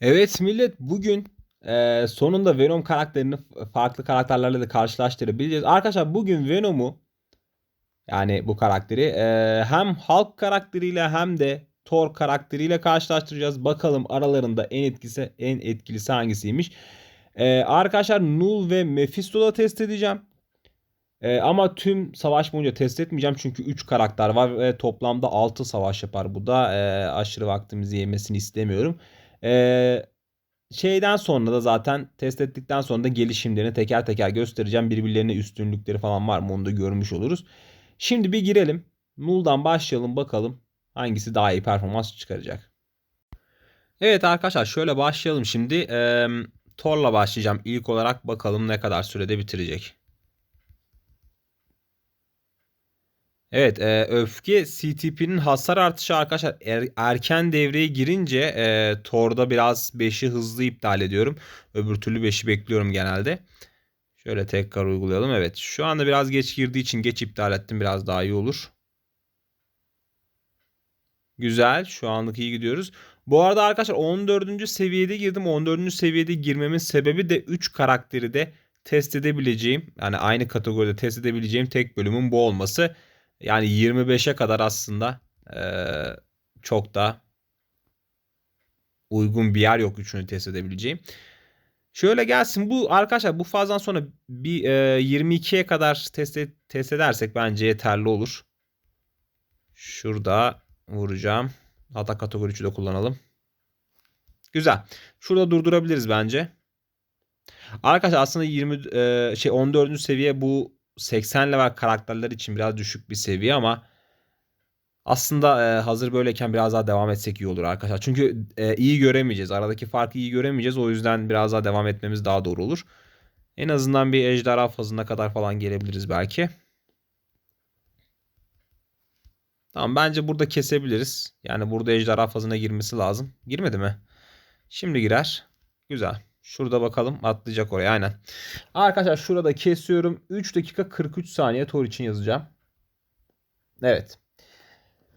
Evet millet bugün e, sonunda Venom karakterini farklı karakterlerle de karşılaştırabileceğiz. Arkadaşlar bugün Venom'u yani bu karakteri e, hem Hulk karakteriyle hem de Thor karakteriyle karşılaştıracağız. Bakalım aralarında en etkisi en etkilisi hangisiymiş. E, arkadaşlar Null ve Mephisto'da test edeceğim. E, ama tüm savaş boyunca test etmeyeceğim çünkü 3 karakter var ve toplamda 6 savaş yapar. Bu da e, aşırı vaktimizi yemesini istemiyorum. E, şeyden sonra da zaten test ettikten sonra da gelişimlerini teker teker göstereceğim. Birbirlerine üstünlükleri falan var mı onu da görmüş oluruz. Şimdi bir girelim. Null'dan başlayalım bakalım hangisi daha iyi performans çıkaracak. Evet arkadaşlar şöyle başlayalım şimdi. Ee, Thor'la başlayacağım. İlk olarak bakalım ne kadar sürede bitirecek. Evet, e, öfke CTP'nin hasar artışı arkadaşlar er- erken devreye girince e, Thor'da biraz 5'i hızlı iptal ediyorum. Öbür türlü 5'i bekliyorum genelde. Şöyle tekrar uygulayalım. Evet, şu anda biraz geç girdiği için geç iptal ettim. Biraz daha iyi olur. Güzel, şu anlık iyi gidiyoruz. Bu arada arkadaşlar 14. seviyede girdim. 14. seviyede girmemin sebebi de 3 karakteri de test edebileceğim. Yani aynı kategoride test edebileceğim tek bölümün bu olması. Yani 25'e kadar aslında eee, çok da uygun bir yer yok üçünü test edebileceğim. Şöyle gelsin bu arkadaşlar bu fazdan sonra bir eee, 22'ye kadar test, et- test edersek bence yeterli olur. Şurada vuracağım. Hatta kategori 3'ü de kullanalım. Güzel. Şurada durdurabiliriz bence. Arkadaşlar aslında 20 eee, şey 14. seviye bu 80 level karakterler için biraz düşük bir seviye ama aslında e, hazır böyleyken biraz daha devam etsek iyi olur arkadaşlar. Çünkü e, iyi göremeyeceğiz. Aradaki farkı iyi göremeyeceğiz. O yüzden biraz daha devam etmemiz daha doğru olur. En azından bir ejderha fazına kadar falan gelebiliriz belki. Tamam bence burada kesebiliriz. Yani burada ejderha fazına girmesi lazım. Girmedi mi? Şimdi girer. Güzel. Şurada bakalım atlayacak oraya aynen. Arkadaşlar şurada kesiyorum. 3 dakika 43 saniye Tor için yazacağım. Evet.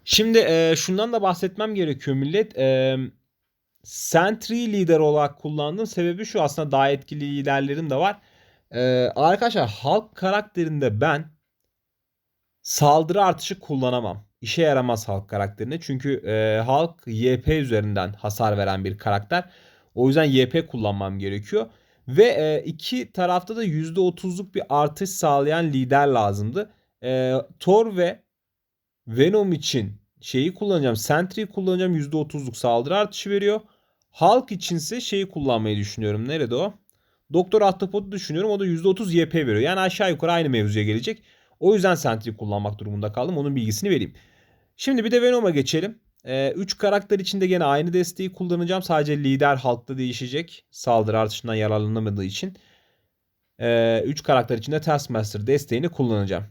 Şimdi e, şundan da bahsetmem gerekiyor millet. E, Sentry lider olarak kullandığım sebebi şu aslında daha etkili liderlerim de var. E, arkadaşlar halk karakterinde ben saldırı artışı kullanamam. İşe yaramaz halk karakterine. Çünkü e, halk YP üzerinden hasar veren bir karakter. O yüzden YP kullanmam gerekiyor. Ve e, iki tarafta da %30'luk bir artış sağlayan lider lazımdı. E, Thor ve Venom için şeyi kullanacağım. Sentry'yi kullanacağım. %30'luk saldırı artışı veriyor. Hulk içinse şeyi kullanmayı düşünüyorum. Nerede o? Doktor Ahtapot'u düşünüyorum. O da %30 YP veriyor. Yani aşağı yukarı aynı mevzuya gelecek. O yüzden Sentry'yi kullanmak durumunda kaldım. Onun bilgisini vereyim. Şimdi bir de Venom'a geçelim. 3 karakter içinde gene aynı desteği kullanacağım. Sadece lider Hulk'ta değişecek. Saldırı artışından yararlanamadığı için. 3 karakter içinde Taskmaster desteğini kullanacağım.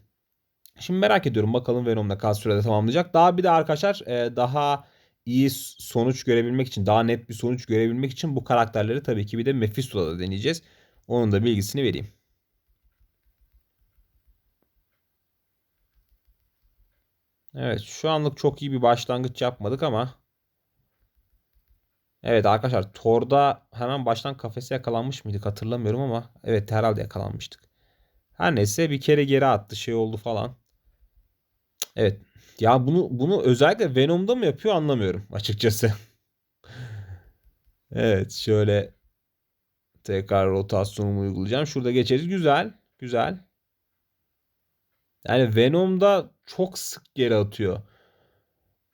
Şimdi merak ediyorum bakalım Venom ne kadar sürede tamamlayacak. Daha bir de arkadaşlar e, daha iyi sonuç görebilmek için, daha net bir sonuç görebilmek için bu karakterleri tabii ki bir de Mephisto'da da deneyeceğiz. Onun da bilgisini vereyim. Evet şu anlık çok iyi bir başlangıç yapmadık ama Evet arkadaşlar Thor'da hemen baştan kafese yakalanmış mıydık hatırlamıyorum ama evet herhalde yakalanmıştık. Her neyse bir kere geri attı şey oldu falan. Evet. Ya bunu bunu özellikle Venom'da mı yapıyor anlamıyorum açıkçası. Evet şöyle tekrar rotasyonumu uygulayacağım. Şurada geçeriz. Güzel. Güzel. Yani Venom'da çok sık geri atıyor.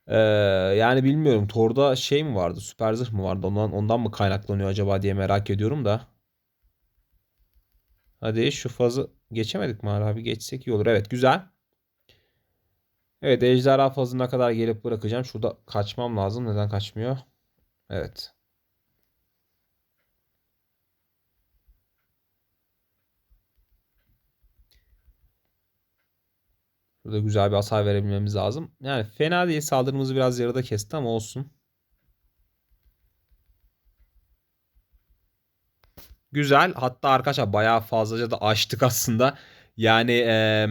Ee, yani bilmiyorum. Thor'da şey mi vardı? Süper zırh mı vardı? Ondan, ondan mı kaynaklanıyor acaba diye merak ediyorum da. Hadi şu fazı geçemedik mi abi? Geçsek iyi olur. Evet güzel. Evet ejderha fazına kadar gelip bırakacağım. Şurada kaçmam lazım. Neden kaçmıyor? Evet. Burada güzel bir hasar verebilmemiz lazım. Yani fena değil. Saldırımızı biraz yarıda kesti ama olsun. Güzel. Hatta arkadaşlar bayağı fazlaca da açtık aslında. Yani eee,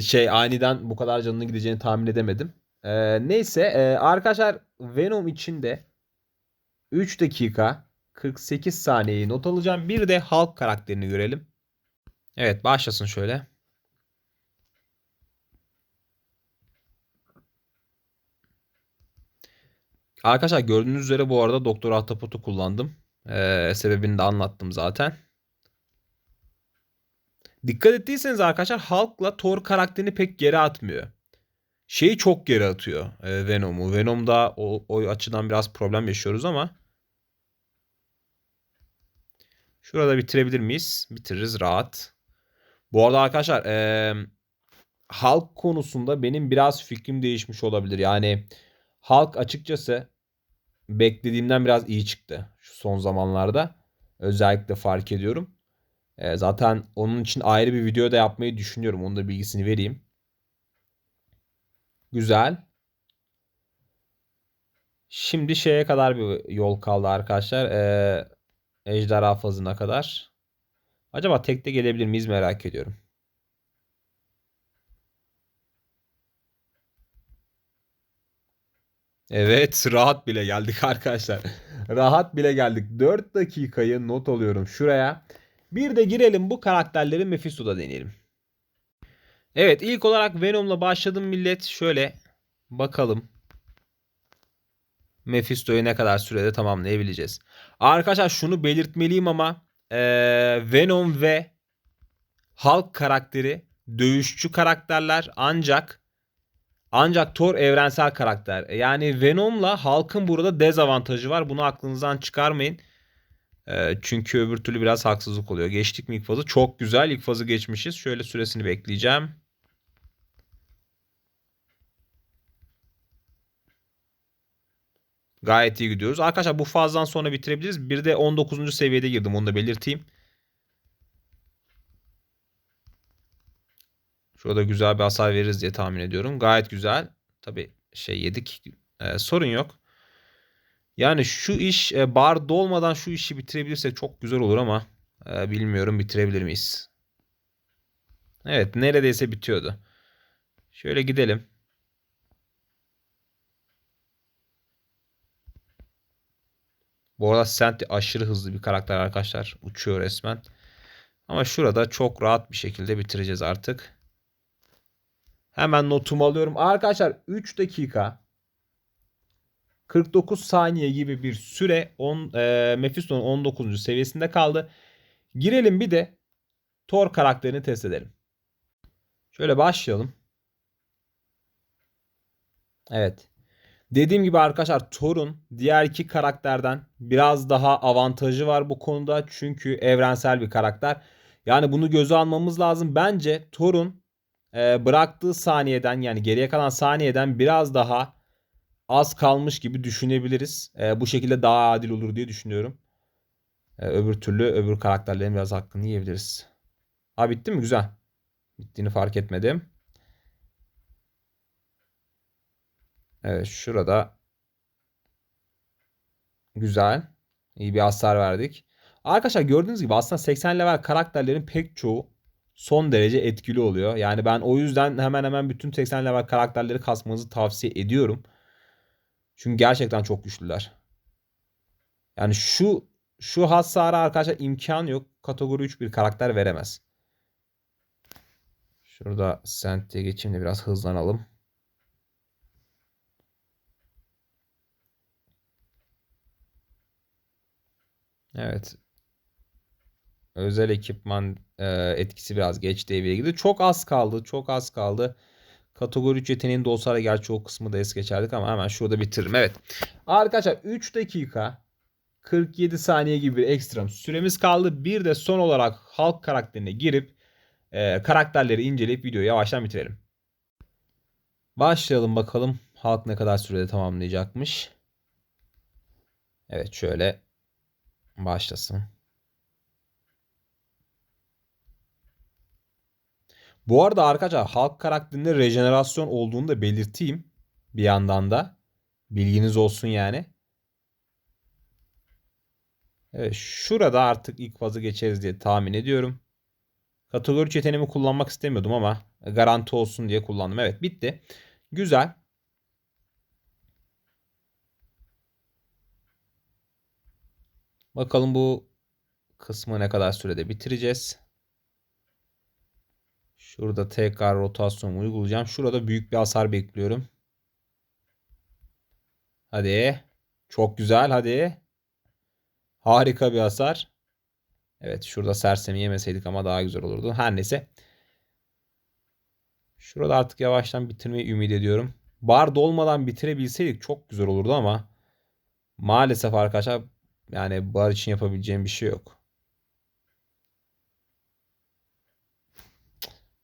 şey aniden bu kadar canının gideceğini tahmin edemedim. Eee, neyse eee, arkadaşlar Venom için de 3 dakika 48 saniyeyi not alacağım. Bir de halk karakterini görelim. Evet başlasın şöyle. Arkadaşlar gördüğünüz üzere bu arada Doktor Ahtapot'u kullandım. Ee, sebebini de anlattım zaten. Dikkat ettiyseniz arkadaşlar Hulk'la Thor karakterini pek geri atmıyor. Şeyi çok geri atıyor e, Venom'u. Venom'da o, o açıdan biraz problem yaşıyoruz ama. Şurada bitirebilir miyiz? Bitiririz rahat. Bu arada arkadaşlar e, Hulk konusunda benim biraz fikrim değişmiş olabilir. Yani Hulk açıkçası beklediğimden biraz iyi çıktı şu son zamanlarda. Özellikle fark ediyorum. E, zaten onun için ayrı bir video da yapmayı düşünüyorum. Onun da bilgisini vereyim. Güzel. Şimdi şeye kadar bir yol kaldı arkadaşlar. Ee, ejderha fazına kadar. Acaba tekte gelebilir miyiz merak ediyorum. Evet rahat bile geldik arkadaşlar. rahat bile geldik. 4 dakikayı not alıyorum şuraya. Bir de girelim bu karakterleri Mephisto'da deneyelim. Evet ilk olarak Venom'la başladım millet. Şöyle bakalım. Mephisto'yu ne kadar sürede tamamlayabileceğiz. Arkadaşlar şunu belirtmeliyim ama ee, Venom ve Hulk karakteri dövüşçü karakterler ancak ancak Thor evrensel karakter. Yani Venom'la Hulk'ın burada dezavantajı var. Bunu aklınızdan çıkarmayın. E, çünkü öbür türlü biraz haksızlık oluyor. Geçtik mi ilk fazı? Çok güzel. İlk fazı geçmişiz. Şöyle süresini bekleyeceğim. Gayet iyi gidiyoruz. Arkadaşlar bu fazdan sonra bitirebiliriz. Bir de 19. seviyede girdim. Onu da belirteyim. Şurada güzel bir hasar veririz diye tahmin ediyorum. Gayet güzel. Tabi şey yedik. Ee, sorun yok. Yani şu iş e, bar dolmadan şu işi bitirebilirsek çok güzel olur ama e, bilmiyorum bitirebilir miyiz? Evet neredeyse bitiyordu. Şöyle gidelim. Bu arada Senti aşırı hızlı bir karakter arkadaşlar. Uçuyor resmen. Ama şurada çok rahat bir şekilde bitireceğiz artık. Hemen notumu alıyorum. Arkadaşlar 3 dakika 49 saniye gibi bir süre on, e, Mephisto'nun 19. seviyesinde kaldı. Girelim bir de Thor karakterini test edelim. Şöyle başlayalım. Evet. Dediğim gibi arkadaşlar Thor'un diğer iki karakterden biraz daha avantajı var bu konuda. Çünkü evrensel bir karakter. Yani bunu göze almamız lazım. Bence Thor'un e, bıraktığı saniyeden yani geriye kalan saniyeden biraz daha az kalmış gibi düşünebiliriz. E, bu şekilde daha adil olur diye düşünüyorum. E, öbür türlü öbür karakterlerin biraz hakkını yiyebiliriz. Ha bitti mi? Güzel. Bittiğini fark etmedim. Evet şurada güzel. İyi bir hasar verdik. Arkadaşlar gördüğünüz gibi aslında 80 level karakterlerin pek çoğu son derece etkili oluyor. Yani ben o yüzden hemen hemen bütün 80 level karakterleri kasmanızı tavsiye ediyorum. Çünkü gerçekten çok güçlüler. Yani şu şu hasara arkadaşlar imkan yok. Kategori 3 bir karakter veremez. Şurada Sent'e geçeyim de biraz hızlanalım. Evet. Özel ekipman e, etkisi biraz geç devreye girdi. Çok az kaldı. Çok az kaldı. Kategori 3 yeteneğinde olsa da gerçi o kısmı da es geçerdik ama hemen şurada bitiririm. Evet. Arkadaşlar 3 dakika 47 saniye gibi bir ekstrem süremiz kaldı. Bir de son olarak halk karakterine girip e, karakterleri inceleyip videoyu yavaştan bitirelim. Başlayalım bakalım halk ne kadar sürede tamamlayacakmış. Evet şöyle başlasın. Bu arada arkadaşlar halk karakterinde rejenerasyon olduğunu da belirteyim. Bir yandan da. Bilginiz olsun yani. Evet şurada artık ilk fazı geçeriz diye tahmin ediyorum. Kategori yeteneğimi kullanmak istemiyordum ama garanti olsun diye kullandım. Evet bitti. Güzel. Bakalım bu kısmı ne kadar sürede bitireceğiz. Şurada tekrar rotasyon uygulayacağım. Şurada büyük bir hasar bekliyorum. Hadi. Çok güzel hadi. Harika bir hasar. Evet şurada sersemi yemeseydik ama daha güzel olurdu. Her neyse. Şurada artık yavaştan bitirmeyi ümit ediyorum. Bar dolmadan bitirebilseydik çok güzel olurdu ama maalesef arkadaşlar yani bar için yapabileceğim bir şey yok.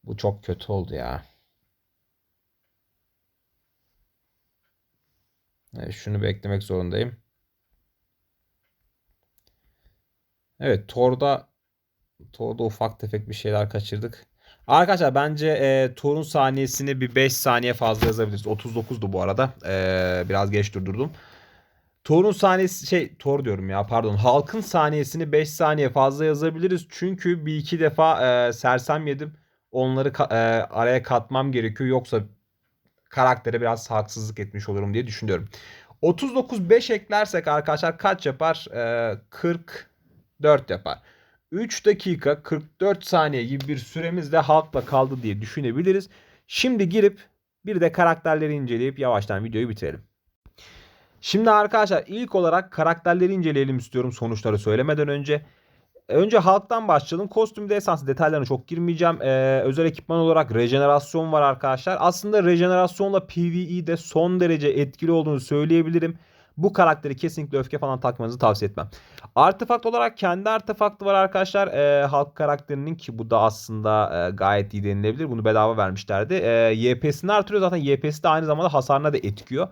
Bu çok kötü oldu ya. Evet, şunu beklemek zorundayım. Evet Tor'da Tor'da ufak tefek bir şeyler kaçırdık. Arkadaşlar bence e, Tor'un saniyesini bir 5 saniye fazla yazabiliriz. 39'du bu arada. E, biraz geç durdurdum. Tor'un saniyesi şey Tor diyorum ya pardon. Halkın saniyesini 5 saniye fazla yazabiliriz. Çünkü bir iki defa e, sersem yedim. Onları e, araya katmam gerekiyor. Yoksa karaktere biraz haksızlık etmiş olurum diye düşünüyorum. 39 5 eklersek arkadaşlar kaç yapar? E, 44 yapar. 3 dakika 44 saniye gibi bir süremiz de halkla kaldı diye düşünebiliriz. Şimdi girip bir de karakterleri inceleyip yavaştan videoyu bitirelim. Şimdi arkadaşlar ilk olarak karakterleri inceleyelim istiyorum sonuçları söylemeden önce. Önce halktan başlayalım. Kostümde esans detaylarına çok girmeyeceğim. Ee, özel ekipman olarak rejenerasyon var arkadaşlar. Aslında rejenerasyonla PvE'de son derece etkili olduğunu söyleyebilirim. Bu karakteri kesinlikle öfke falan takmanızı tavsiye etmem. Artefakt olarak kendi artefaktı var arkadaşlar. Ee, halk karakterinin ki bu da aslında e, gayet iyi denilebilir. Bunu bedava vermişlerdi. Ee, YP'sini artırıyor. Zaten YP'si de aynı zamanda hasarına da etkiyor.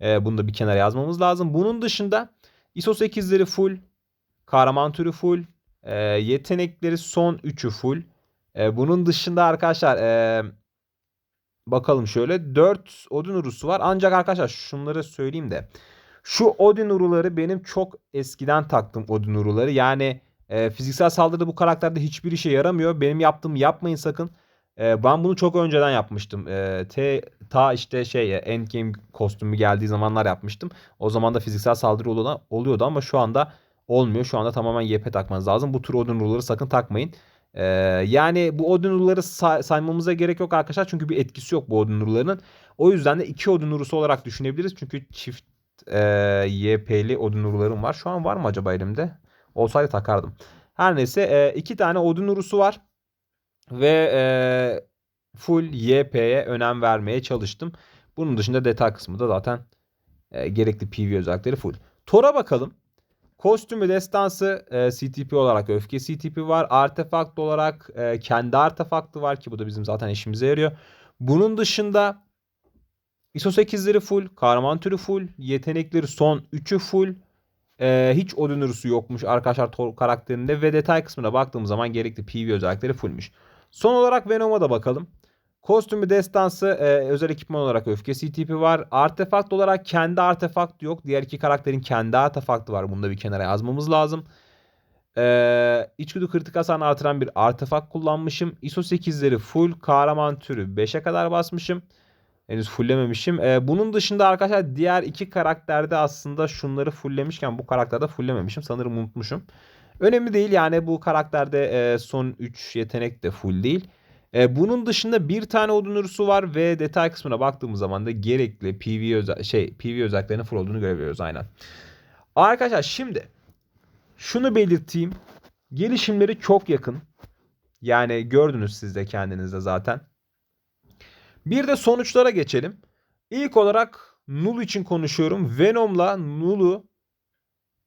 Ee, bunu da bir kenara yazmamız lazım. Bunun dışında ISO 8'leri full. Kahraman türü full. E, yetenekleri son 3'ü full. E, bunun dışında arkadaşlar e, bakalım şöyle 4 Odin urusu var. Ancak arkadaşlar şunları söyleyeyim de. Şu Odin uruları benim çok eskiden taktım Odin uruları. Yani e, fiziksel saldırıda bu karakterde hiçbir işe yaramıyor. Benim yaptığım yapmayın sakın. E, ben bunu çok önceden yapmıştım. E, T, ta işte şey Endgame kostümü geldiği zamanlar yapmıştım. O zaman da fiziksel saldırı oluyordu ama şu anda olmuyor. Şu anda tamamen YP takmanız lazım. Bu tür Odin rule'ları sakın takmayın. Ee, yani bu Odin rule'ları say- saymamıza gerek yok arkadaşlar. Çünkü bir etkisi yok bu Odin rule'larının. O yüzden de iki Odin rule'su olarak düşünebiliriz. Çünkü çift e, YP'li Odin rule'larım var. Şu an var mı acaba elimde? Olsaydı takardım. Her neyse e, iki tane Odin rule'su var. Ve e, full YP'ye önem vermeye çalıştım. Bunun dışında detay kısmı da zaten e, gerekli PV özellikleri full. Tor'a bakalım. Kostümü destansı e, CTP olarak öfke CTP var. Artefakt olarak e, kendi artefaktı var ki bu da bizim zaten işimize yarıyor. Bunun dışında ISO 8'leri full, kahraman türü full, yetenekleri son 3'ü full. E, hiç Odin Urus'u yokmuş arkadaşlar karakterinde ve detay kısmına baktığımız zaman gerekli PV özellikleri fullmüş. Son olarak Venom'a da bakalım. Kostümü destansı e, özel ekipman olarak öfkesi tipi var. Artefakt olarak kendi artefakt yok. Diğer iki karakterin kendi artefaktı var. Bunu da bir kenara yazmamız lazım. Ee, içgüdü kritik hasarını artıran bir artefakt kullanmışım. ISO 8'leri full. Kahraman türü 5'e kadar basmışım. Henüz fulllememişim. Ee, bunun dışında arkadaşlar diğer iki karakterde aslında şunları fulllemişken bu karakterde fulllememişim. Sanırım unutmuşum. Önemli değil yani bu karakterde e, son 3 yetenek de full değil. E, bunun dışında bir tane odun urusu var ve detay kısmına baktığımız zaman da gerekli PV özel şey PV özelliklerinin full olduğunu görebiliyoruz aynen. Arkadaşlar şimdi şunu belirteyim. Gelişimleri çok yakın. Yani gördünüz siz de kendinizde zaten. Bir de sonuçlara geçelim. İlk olarak Null için konuşuyorum. Venom'la Null'u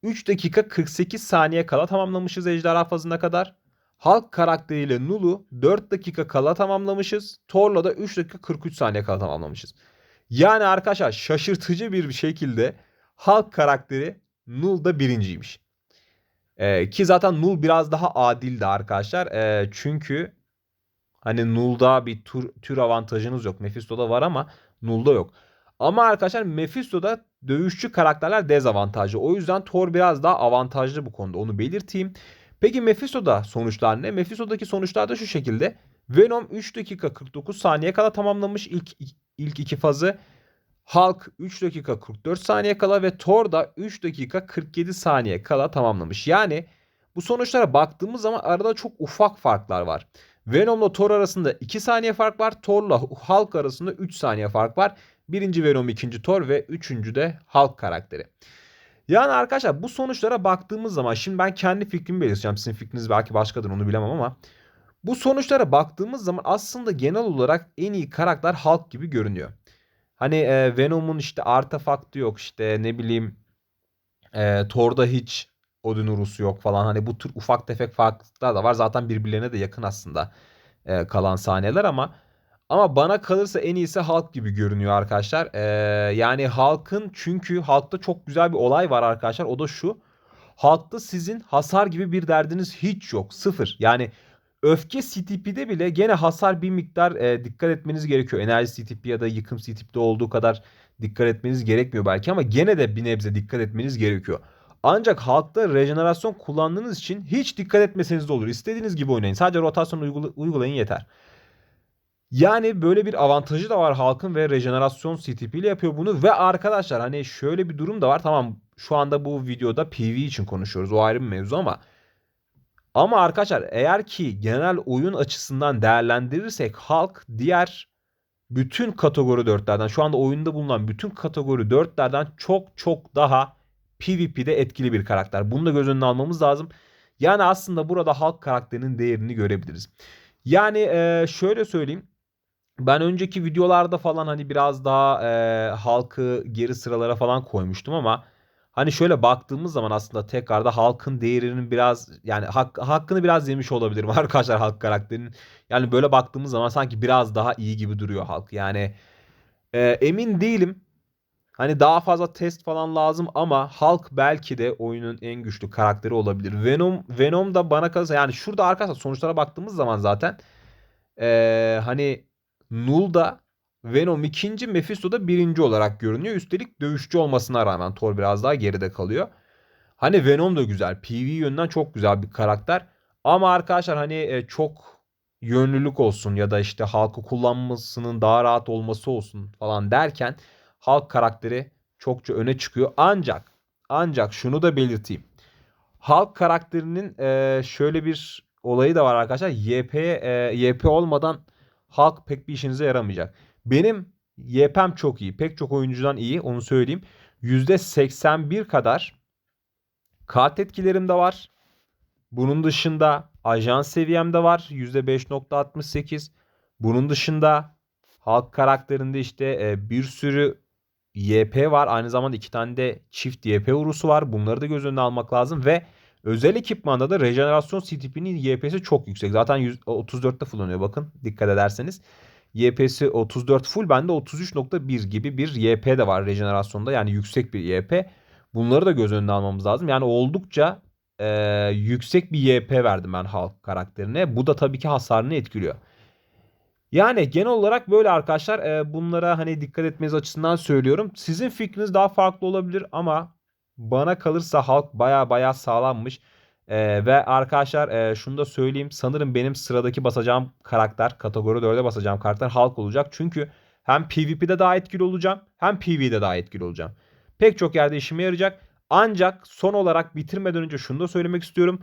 3 dakika 48 saniye kala tamamlamışız ejderha fazına kadar. Halk karakteriyle Null'u 4 dakika kala tamamlamışız. Thor'la da 3 dakika 43 saniye kala tamamlamışız. Yani arkadaşlar şaşırtıcı bir şekilde Halk karakteri Null'da birinciymiş. Ee, ki zaten Null biraz daha adildi arkadaşlar. Ee, çünkü hani Null'da bir tür, tür avantajınız yok. Mephisto'da var ama Null'da yok. Ama arkadaşlar Mephisto'da dövüşçü karakterler dezavantajlı. O yüzden Thor biraz daha avantajlı bu konuda. Onu belirteyim. Peki Mephisto'da sonuçlar ne? Mephisto'daki sonuçlar da şu şekilde. Venom 3 dakika 49 saniye kadar tamamlamış ilk ilk iki fazı. Hulk 3 dakika 44 saniye kala ve Thor da 3 dakika 47 saniye kala tamamlamış. Yani bu sonuçlara baktığımız zaman arada çok ufak farklar var. Venom'la Thor arasında 2 saniye fark var. Thor'la Hulk arasında 3 saniye fark var. Birinci Venom, ikinci Thor ve üçüncü de Hulk karakteri. Yani arkadaşlar bu sonuçlara baktığımız zaman şimdi ben kendi fikrimi belirteceğim. Sizin fikriniz belki başkadır onu bilemem ama bu sonuçlara baktığımız zaman aslında genel olarak en iyi karakter Hulk gibi görünüyor. Hani e, Venom'un işte artefaktı yok işte ne bileyim e, Thor'da hiç Odin Urus'u yok falan. Hani bu tür ufak tefek farklılıklar da var. Zaten birbirlerine de yakın aslında e, kalan sahneler ama ama bana kalırsa en iyisi Hulk gibi görünüyor arkadaşlar. Ee, yani Hulk'ın çünkü Hulk'ta çok güzel bir olay var arkadaşlar. O da şu. Hulk'ta sizin hasar gibi bir derdiniz hiç yok. Sıfır. Yani öfke CTP'de bile gene hasar bir miktar e, dikkat etmeniz gerekiyor. Enerji CTP ya da yıkım CTP'de olduğu kadar dikkat etmeniz gerekmiyor belki ama gene de bir nebze dikkat etmeniz gerekiyor. Ancak halkta rejenerasyon kullandığınız için hiç dikkat etmeseniz de olur. İstediğiniz gibi oynayın. Sadece rotasyon uygula- uygulayın yeter. Yani böyle bir avantajı da var halkın ve rejenerasyon CTP ile yapıyor bunu. Ve arkadaşlar hani şöyle bir durum da var. Tamam şu anda bu videoda PV için konuşuyoruz. O ayrı bir mevzu ama ama arkadaşlar eğer ki genel oyun açısından değerlendirirsek halk diğer bütün kategori 4'lerden şu anda oyunda bulunan bütün kategori 4'lerden çok çok daha PvP'de etkili bir karakter. Bunu da göz önüne almamız lazım. Yani aslında burada halk karakterinin değerini görebiliriz. Yani şöyle söyleyeyim. Ben önceki videolarda falan hani biraz daha e, halkı geri sıralara falan koymuştum ama hani şöyle baktığımız zaman aslında tekrarda halkın değerinin biraz yani hak, hakkını biraz yemiş olabilirim arkadaşlar halk karakterinin. Yani böyle baktığımız zaman sanki biraz daha iyi gibi duruyor halk. Yani e, emin değilim. Hani daha fazla test falan lazım ama Hulk belki de oyunun en güçlü karakteri olabilir. Venom Venom da bana kalırsa yani şurada arkadaşlar sonuçlara baktığımız zaman zaten ee, hani Null'da Venom ikinci, Mephisto da birinci olarak görünüyor. Üstelik dövüşçü olmasına rağmen Thor biraz daha geride kalıyor. Hani Venom da güzel. PV yönden çok güzel bir karakter. Ama arkadaşlar hani e, çok yönlülük olsun ya da işte halkı kullanmasının daha rahat olması olsun falan derken Hulk karakteri çokça öne çıkıyor. Ancak ancak şunu da belirteyim. Hulk karakterinin e, şöyle bir olayı da var arkadaşlar. YP e, YP olmadan Hulk pek bir işinize yaramayacak. Benim YP'm çok iyi. Pek çok oyuncudan iyi onu söyleyeyim. %81 kadar kart etkilerim de var. Bunun dışında ajan seviyemde var. %5.68. Bunun dışında Hulk karakterinde işte e, bir sürü YP var. Aynı zamanda iki tane de çift YP urusu var. Bunları da göz önüne almak lazım ve özel ekipmanda da rejenerasyon CTP'nin YP'si çok yüksek. Zaten 34'te fullanıyor bakın dikkat ederseniz. YP'si 34 full bende 33.1 gibi bir YP de var rejenerasyonda yani yüksek bir YP. Bunları da göz önüne almamız lazım. Yani oldukça e, yüksek bir YP verdim ben Hulk karakterine. Bu da tabii ki hasarını etkiliyor. Yani genel olarak böyle arkadaşlar e, bunlara hani dikkat etmeniz açısından söylüyorum. Sizin fikriniz daha farklı olabilir ama bana kalırsa halk baya baya sağlammış. E, ve arkadaşlar e, şunu da söyleyeyim. Sanırım benim sıradaki basacağım karakter kategori 4'e basacağım karakter halk olacak. Çünkü hem PvP'de daha etkili olacağım hem PvE'de daha etkili olacağım. Pek çok yerde işime yarayacak. Ancak son olarak bitirmeden önce şunu da söylemek istiyorum.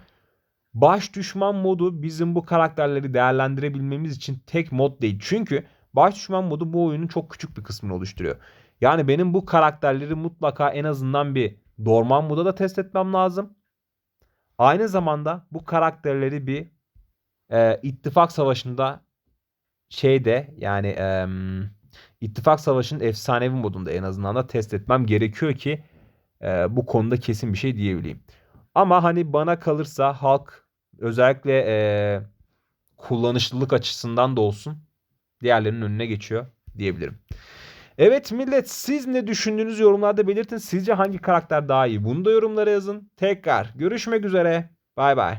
Baş düşman modu bizim bu karakterleri değerlendirebilmemiz için tek mod değil. Çünkü baş düşman modu bu oyunun çok küçük bir kısmını oluşturuyor. Yani benim bu karakterleri mutlaka en azından bir Dorman moda da test etmem lazım. Aynı zamanda bu karakterleri bir e, ittifak savaşında şeyde yani e, ittifak savaşının efsanevi modunda en azından da test etmem gerekiyor ki e, bu konuda kesin bir şey diyebileyim. Ama hani bana kalırsa halk özellikle e, kullanışlılık açısından da olsun diğerlerinin önüne geçiyor diyebilirim. Evet millet siz ne düşündüğünüz yorumlarda belirtin. Sizce hangi karakter daha iyi? Bunu da yorumlara yazın. Tekrar görüşmek üzere. Bay bay.